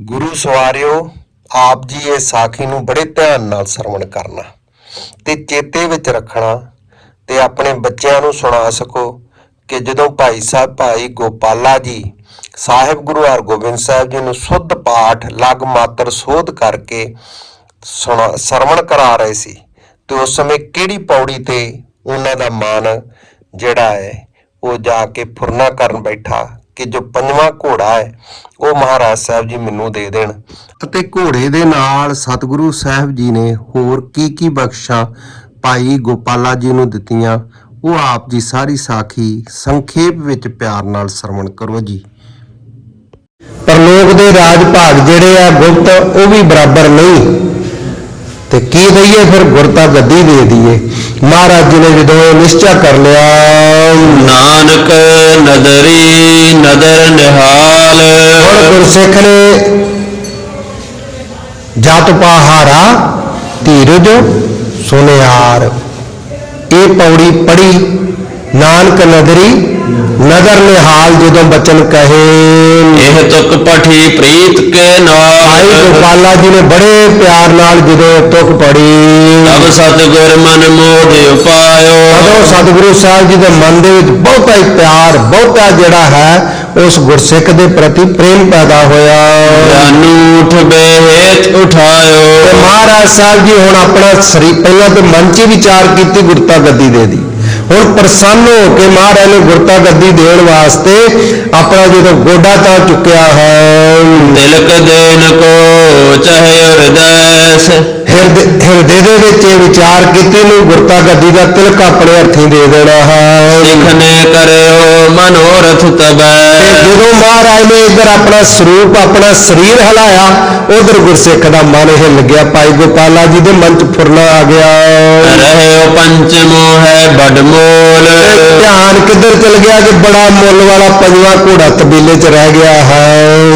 ਗੁਰੂ ਸਵਾਰਿਓ, ਆਪ ਜੀ ਇਹ ਸਾਖੀ ਨੂੰ ਬੜੇ ਧਿਆਨ ਨਾਲ ਸਰਵਣ ਕਰਨਾ, ਤੇ ਚੇਤੇ ਵਿੱਚ ਰੱਖਣਾ, ਤੇ ਆਪਣੇ ਬੱਚਿਆਂ ਨੂੰ ਸੁਣਾ ਸਕੋ ਕਿ ਜਦੋਂ ਭਾਈ ਸਾਹਿਬ, ਭਾਈ ਗੋਪਾਲਾ ਜੀ ਸਾਹਿਬ ਗੁਰੂ ਹਰਗੋਬਿੰਦ ਸਾਹਿਬ ਜੀ ਨੂੰ ਸੁੱਧ ਪਾਠ ਲਗ ਮਾਤਰ ਸੋਧ ਕਰਕੇ ਸੁਣਾ, ਸਰਵਣ ਕਰਾ ਰਹੇ ਸੀ, ਤੇ ਉਸ ਸਮੇਂ ਕਿਹੜੀ ਪੌੜੀ ਤੇ ਉਹਨਾਂ ਦਾ ਮਨ ਜਿਹੜਾ ਹੈ, ਉਹ ਜਾ ਕੇ ਫੁਰਨਾ ਕਰਨ ਬੈਠਾ ਕਿ ਜੋ ਪੰਜਵਾਂ ਘੋੜਾ ਹੈ, ਉਹ ਮਹਾਰਾਜ ਸਾਹਿਬ ਜੀ ਮੈਨੂੰ ਦੇ ਦੇਣ। ਅਤੇ ਘੋੜੇ ਦੇ ਨਾਲ ਸਤਿਗੁਰੂ ਸਾਹਿਬ ਜੀ ਨੇ ਹੋਰ ਕੀ ਕੀ ਬਖਸ਼ਾਂ ਭਾਈ ਗੋਪਾਲਾ ਜੀ ਨੂੰ ਦਿੱਤੀਆਂ, ਉਹ ਆਪ ਜੀ ਸਾਰੀ ਸਾਖੀ ਸੰਖੇਪ ਵਿੱਚ ਪਿਆਰ ਨਾਲ ਸਰਵਣ ਕਰੋ ਜੀ। ਪਰਲੋਕ ਦੇ ਰਾਜ ਭਾਗ ਜਿਹੜੇ ਆ ਗੁਪਤ, ਉਹ ਵੀ ਬਰਾਬਰ ਨਹੀਂ। ਤੇ ਕੀ ਦਈਏ ਫਿਰ ਗੁਰਤਾ ਗੱਦੀ ਦੇ ਦਈਏ ਮਹਾਰਾਜ ਜੀ ਨੇ ਜਦੋਂ ਇਹ ਨਿਸ਼ਚਾ ਕਰ ਲਿਆ ਨਾਨਕ ਨਦਰੀ ਨਦਰ ਨਿਹਾਲ ਹੁਣ ਗੁਰਸਿੱਖ ਨੇ ਜਤ ਪਾਹਾਰਾ ਧੀਰਜ ਸੁਨਿਆਰ ਇਹ ਪੌੜੀ ਪੜੀ ਨਾਨਕ ਨਦਰੀ ਨਦਰ ਨਿਹਾਲ ਜਦੋਂ ਬਚਨ ਕਹੇ ਇਹ ਤੁਕ ਪਠੀ ਪ੍ਰੀਤ ਕੇ ਭਾਈ ਗੋਪਾਲਾ ਜੀ ਨੇ ਬੜੇ ਪਿਆਰ ਨਾਲ ਜਦੋਂ ਤੁਕ ਪੜੀ। ਤਬ ਸਤਿਗੁਰ ਮਨ ਮੋਹ ਉਪਾਇਓ। ਉਦੋਂ ਸਤਿਗੁਰੂ ਸਾਹਿਬ ਜੀ ਦੇ ਮਨ ਦੇ ਵਿੱਚ ਬਹੁਤਾ ਹੀ ਪਿਆਰ ਬਹੁਤਾ ਜਿਹੜਾ ਹੈ ਉਸ ਗੁਰਸਿੱਖ ਦੇ ਪ੍ਰਤੀ ਪ੍ਰੇਮ ਪੈਦਾ ਹੋਇਆ। ਜਾਨੂ ਉਠ ਬੇਹੇਤ ਤੇ ਉਠਾਇਓ ਮਹਾਰਾਜ ਸਾਹਿਬ ਜੀ ਹੁਣ ਆਪਣਾ ਸਰੀਰ ਪਹਿਲਾਂ ਤੇ ਮਨ 'ਚ ਵਿਚਾਰ ਕੀਤੀ ਗੁਰਤਾ ਗੱਦੀ ਦੇ ਦੀ। ਹੁਣ ਪ੍ਰਸੰਨ ਹੋ ਕੇ ਮਹਾਰਾਜ ਨੇ ਗੁਰਤਾ ਗੱਦੀ ਦੇਣ ਵਾਸਤੇ ਆਪਣਾ ਜਦੋਂ ਗੋਡਾ ਤਾਂ ਚੁੱਕਿਆ ਹੈ। ਤਿਲਕ ਦੇਨ ਕੋ ਚਾਹੇ ਹਿਰਦੈਸ ਹਿਰਦੇ ਹਿਰਦੇ ਦੇ ਵਿੱਚ ਇਹ ਵਿਚਾਰ ਕੀਤੀ ਨੂੰ ਗੁਰਤਾ ਗੱਦੀ ਦਾ ਤਿਲਕ ਆਪਣੇ ਹੱਥੀਂ ਦੇ ਦੇਣਾ ਹੈ। ਸਿਖਨੇ ਕਰਿਓ ਮਨੋਰਥ ਤਬੈ। ਜਦੋਂ ਮਹਾਰਾਜ ਨੇ ਇਧਰ ਆਪਣਾ ਸਰੂਪ ਆਪਣਾ ਸਰੀਰ ਹਲਾਇਆ ਉਧਰ ਗੁਰਸਿੱਖ ਦਾ ਮਨ ਹਿੱਲ ਗਿਆ। ਭਾਈ ਗੋਪਾਲਾ ਜੀ ਦੇ ਮਨ 'ਚ ਫੁਰਨਾ ਆ ਗਿਆ। ਰਹਿਓ ਧਿਆਨ ਕਿੱਧਰ ਚਲ ਗਿਆ ਕਿ ਬੜਾ ਮੁੱਲ ਵਾਲਾ ਪੰਜਵਾਂ ਘੋੜਾ ਤਬੀਲੇ 'ਚ ਰਹਿ ਗਿਆ ਹੈ।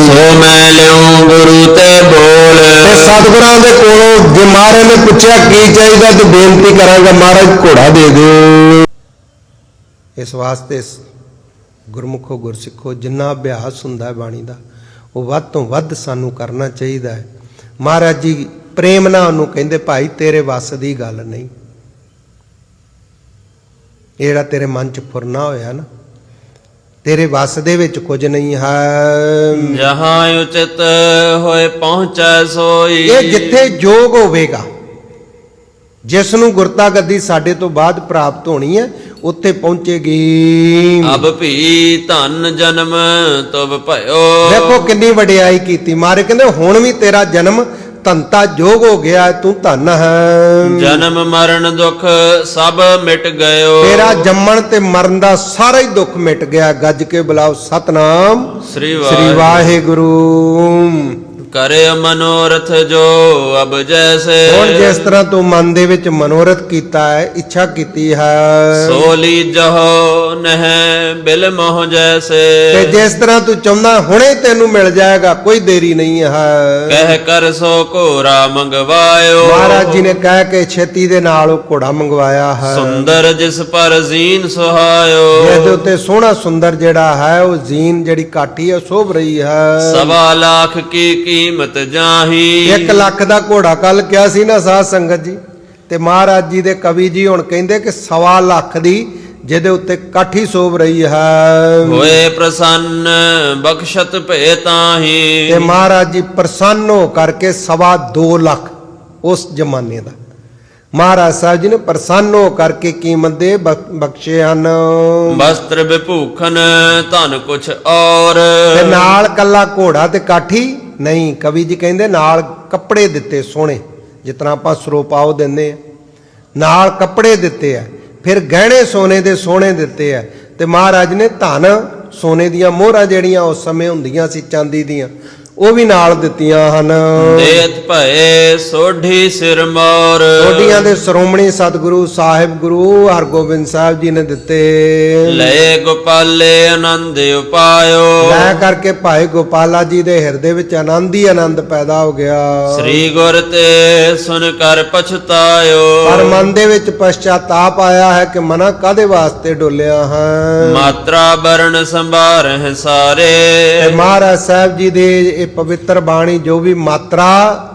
ਸੋ ਮੈਂ ਲਿਉ ਗੁਰੂ ਤੇ ਬੋਲ। ਤੇ ਸਤਿਗੁਰਾਂ ਦੇ ਕੋਲੋਂ ਜੇ ਮਹਾਰਾਜ ਨੇ ਪੁੱਛਿਆ ਕੀ ਚਾਹੀਦਾ ਤੇ ਬੇਨਤੀ ਕਰਾਂਗਾ ਮਹਾਰਾਜ ਘੋੜਾ ਦੇ ਦਿਓ ਇਸ ਵਾਸਤੇ ਗੁਰਮੁਖੋ ਗੁਰਸਿੱਖੋ ਜਿੰਨਾ ਅਭਿਆਸ ਹੁੰਦਾ ਹੈ ਬਾਣੀ ਦਾ ਉਹ ਵੱਧ ਤੋਂ ਵੱਧ ਸਾਨੂੰ ਕਰਨਾ ਚਾਹੀਦਾ ਹੈ। ਮਹਾਰਾਜ ਜੀ ਪ੍ਰੇਮ ਨਾਲ ਉਹਨੂੰ ਕਹਿੰਦੇ ਭਾਈ ਤੇਰੇ ਵੱਸ ਦੀ ਗੱਲ ਨਹੀਂ। ਇਹ ਜਿਹੜਾ ਤੇਰੇ ਮਨ ਚ ਫੁਰਨਾ ਹੋਇਆ ਨਾ ਤੇਰੇ ਵੱਸ ਦੇ ਵਿੱਚ ਕੁਝ ਨਹੀਂ ਹੈ। ਜਹਾਂ ਉਚਿਤ ਹੋਏ ਪਹੁੰਚੈ ਸੋਈ। ਇਹ ਜਿੱਥੇ ਜੋਗ ਹੋਵੇਗਾ ਜਿਸ ਨੂੰ ਗੁਰਤਾ ਗੱਦੀ ਸਾਡੇ ਤੋਂ ਬਾਅਦ ਪ੍ਰਾਪਤ ਹੋਣੀ ਹੈ ਉੱਥੇ ਪਹੁੰਚੇਗੀ। ਅਬ ਭੀ ਧਨ ਜਨਮ ਤਬ ਭਇਓ। ਦੇਖੋ ਕਿੰਨੀ ਵਡਿਆਈ ਕੀਤੀ। ਮਾਰੇ ਕਹਿੰਦੇ ਹੁਣ ਵੀ ਤੇਰਾ ਜਨਮ ਧੰਤਾ ਜੋਗ ਹੋ ਗਿਆ ਤੂੰ ਧਨ ਹੈ। ਜਨਮ ਮਰਨ ਦੁਖ ਸਭ ਮਿਟ ਗਇਓ। ਤੇਰਾ ਜੰਮਣ ਤੇ ਮਰਨ ਦਾ ਸਾਰਾ ਹੀ ਦੁੱਖ ਮਿਟ ਗਿਆ। ਗੱਜ ਕੇ ਬੁਲਾਓ ਸਤਨਾਮ। ਸ੍ਰੀ ਸ੍ਰੀ ਵਾਹਿ ਵਾਹਿਗੁਰੂ। ਕਰੇ ਮਨੋਰਥ ਜੋ ਅਬ ਜੈਸੇ। ਹੁਣ ਜਿਸ ਤਰ੍ਹਾਂ ਤੂੰ ਮਨ ਦੇ ਵਿੱਚ ਮਨੋਰਥ ਕੀਤਾ ਹੈ ਇੱਛਾ ਕੀਤੀ ਹੈ। ਸੋ ਲੀਜਹੁ ਨਹਿ ਬਿਲ ਮੋਹ ਜੈਸੇ। ਤੇ ਜਿਸ ਤਰ੍ਹਾਂ ਤੂੰ ਚਾਹੁੰਦਾ ਹੁਣੇ ਤੈਨੂੰ ਮਿਲ ਜਾਏਗਾ ਕੋਈ ਦੇਰੀ ਨਹੀਂ ਹੈ। ਕਹਿ ਕਰ ਸੋ ਘੋਰਾ ਮੰਗਵਾਇਓ। ਮਹਾਰਾਜ ਜੀ ਨੇ ਕਹਿ ਕੇ ਛੇਤੀ ਦੇ ਨਾਲ ਉਹ ਘੋੜਾ ਮੰਗਵਾਇਆ ਹੈ। ਸੁੰਦਰ ਜਿਸ ਪਰ ਜ਼ੀਨ ਸੁਹਾਇਓ। ਇਹਦੇ ਉੱਤੇ ਸੋਹਣਾ ਸੁੰਦਰ ਜਿਹੜਾ ਹੈ ਉਹ ਜ਼ੀਨ ਜਿਹੜੀ ਕਾਠੀ ਹੈ ਸ਼ੋਭ ਰਹੀ ਹੈ। ਸਵਾ ਲੱਖ ਕੀ ਕੀਮਤ ਜਾਹੀ। 1 ਲੱਖ ਦਾ ਘੋੜਾ ਕੱਲ ਕਿਹਾ ਸੀ ਨਾ ਸਾਧ ਸੰਗਤ ਜੀ ਤੇ ਮਹਾਰਾਜ ਜੀ ਦੇ ਕਵੀ ਜੀ ਹੁਣ ਕਹਿੰਦੇ ਕਿ ਸਵਾ ਲੱਖ ਦੀ ਜਿਹਦੇ ਉੱਤੇ ਕਾਠੀ ਸ਼ੋਭ ਰਹੀ ਹੈ। ਹੋਏ ਪ੍ਰਸੰਨ ਬਖਸ਼ਤ ਭੇ ਤਾਹੀ। ਤੇ ਮਹਾਰਾਜ ਜੀ ਪ੍ਰਸੰਨ ਹੋ ਕਰਕੇ ਸਵਾ 2 ਲੱਖ ਉਸ ਜ਼ਮਾਨੇ ਦਾ। ਮਹਾਰਾਜ ਸਾਹਿਬ ਜੀ ਨੇ ਪ੍ਰਸੰਨ ਹੋ ਕਰਕੇ ਕੀਮਤ ਦੇ ਬਖ- ਬਖਸ਼ੇ ਹਨ। ਵਸਤਰ ਵਿਭੂਖਨ ਧਨ ਕੁਛ ਔਰ। ਤੇ ਨਾਲ ਕੱਲਾ ਘੋੜਾ ਤੇ ਕਾਠੀ ਨਹੀਂ, ਕਵੀ ਜੀ ਕਹਿੰਦੇ ਨਾਲ ਕੱਪੜੇ ਦਿੱਤੇ ਸੋਹਣੇ, ਜਿਤਨਾ ਆਪਾਂ ਸਰੋਪਾਓ ਦਿੰਦੇ ਆ। ਨਾਲ ਕੱਪੜੇ ਦਿੱਤੇ ਆ, ਫਿਰ ਗਹਿਣੇ ਸੋਨੇ ਦੇ ਸੋਹਣੇ ਦਿੱਤੇ ਆ। ਤੇ ਮਹਾਰਾਜ ਨੇ ਧਨ ਸੋਨੇ ਦੀਆਂ ਮੋਹਰਾਂ ਜਿਹੜੀਆਂ ਉਸ ਸਮੇਂ ਹੁੰਦੀਆਂ ਸੀ, ਚਾਂਦੀ ਦੀਆਂ। ਉਹ ਵੀ ਨਾਲ ਦਿੱਤੀਆਂ ਹਨ। ਦੇਤ ਭਏ ਸੋਢੀ ਸਿਰ ਮੋਰ। ਸੋਢੀਆਂ ਦੇ ਸ਼੍ਰੋਮਣੀ ਸਤਿਗੁਰੂ ਸਾਹਿਬ ਗੁਰੂ ਹਰਗੋਬਿੰਦ ਸਾਹਿਬ ਜੀ ਨੇ ਦਿੱਤੇ। ਲੈ ਗੋਪਾਲੇ ਆਨੰਦ ਉਪਾਇਓ। ਲੈ ਕਰਕੇ ਭਾਈ ਗੋਪਾਲਾ ਜੀ ਦੇ ਹਿਰਦੇ ਵਿੱਚ ਆਨੰਦ ਹੀ ਆਨੰਦ ਪੈਦਾ ਹੋ ਗਿਆ। ਸ੍ਰੀ ਗੁਰ ਤੇ ਸੁਨ ਕਰ ਪਛਤਾਇਓ। ਪਰ ਮਨ ਦੇ ਵਿੱਚ ਪਛਤਾਤਾਪ ਆਇਆ ਹੈ ਕਿ ਮਨਾ ਕਾਦੇ ਵਾਸਤੇ ਡੋਲਿਆ ਹਾਂ। ਮਾਤਰਾ ਬਰਨ ਸੰਭਾਰਹਿ ਸਾਰੇ। ਤੇ ਮਹਾਰਾਜ ਸਾਹਿਬ ਜੀ ਦੇ ਇਹ ਪਵਿੱਤਰ ਬਾਣੀ ਜੋ ਵੀ ਮਾਤਰਾ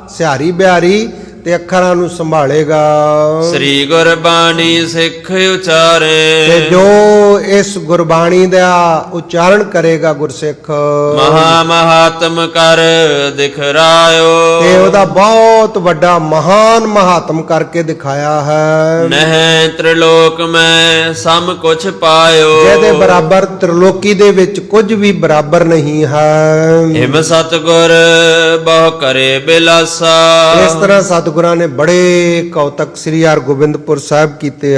ਸਿਹਾਰੀ ਬਿਹਾਰੀ ਤੇ ਅੱਖਰਾਂ ਨੂੰ ਸੰਭਾਲੇਗਾ। ਸ੍ਰੀ ਗੁਰਬਾਣੀ ਸਿੱਖ ਉਚਾਰੇ। ਤੇ ਜੋ ਇਸ ਗੁਰਬਾਣੀ ਦਾ ਉਚਾਰਨ ਕਰੇਗਾ ਗੁਰਸਿੱਖ। ਮਹਾ ਮਹਾਤਮ ਕਰ ਦਿਖਰਾਇਓ। ਤੇ ਉਹਦਾ ਬਹੁਤ ਵੱਡਾ ਮਹਾਨ ਮਹਾਤਮ ਕਰਕੇ ਦਿਖਾਇਆ ਹੈ। ਨਹਿ ਤ੍ਰਿਲੋਕ ਮੈਂ ਸਮ ਕੁਛ ਪਾਇਓ। ਜਿਹਦੇ ਬਰਾਬਰ ਤ੍ਰਿਲੋਕੀ ਦੇ ਵਿੱਚ ਕੁਝ ਵੀ ਬਰਾਬਰ ਨਹੀਂ ਹੈ। ਹਿਮ ਸਤਗੁਰ ਬਹੁ ਕਰੇ ਬਿਲਾਸਾ। ਇਸ ਤਰ੍ਹਾਂ ਸਤਿਗੁਰਾਂ ਨੇ ਬੜੇ ਕੌਤਕ ਸ੍ਰੀ ਹਰਗੋਬਿੰਦਪੁਰ ਸਾਹਿਬ ਕੀਤੇ